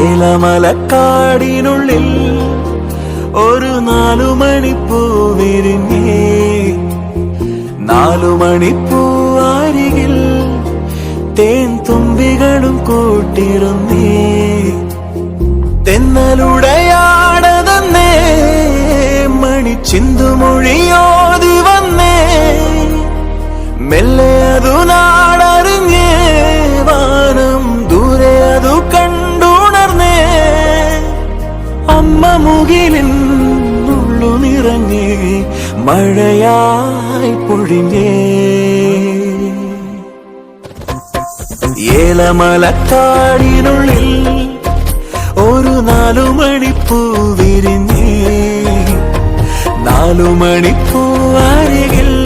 ഏലമലക്കാടിനുള്ളിൽ ഒരു നാലു മണിപ്പൂ വിരിഞ്ഞേ. നാലു മണിപ്പൂ ആരികിൽ തേൻ തുമ്പികളും കൂട്ടിരുന്നേ. തെന്നലുടയാടതന്നേ മണി ചിന്തുമൊഴിയോതി വന്നേ. മെല്ലെ അമ്മ മുകിലിൻ നിറങ്ങി മഴയായി പൊഴിഞ്ഞേ. ഏലമലക്കാടിനുള്ളിൽ ഒരു നാലു മണിപ്പൂ വിരിഞ്ഞേ. നാലു മണിപ്പൂ അരികെ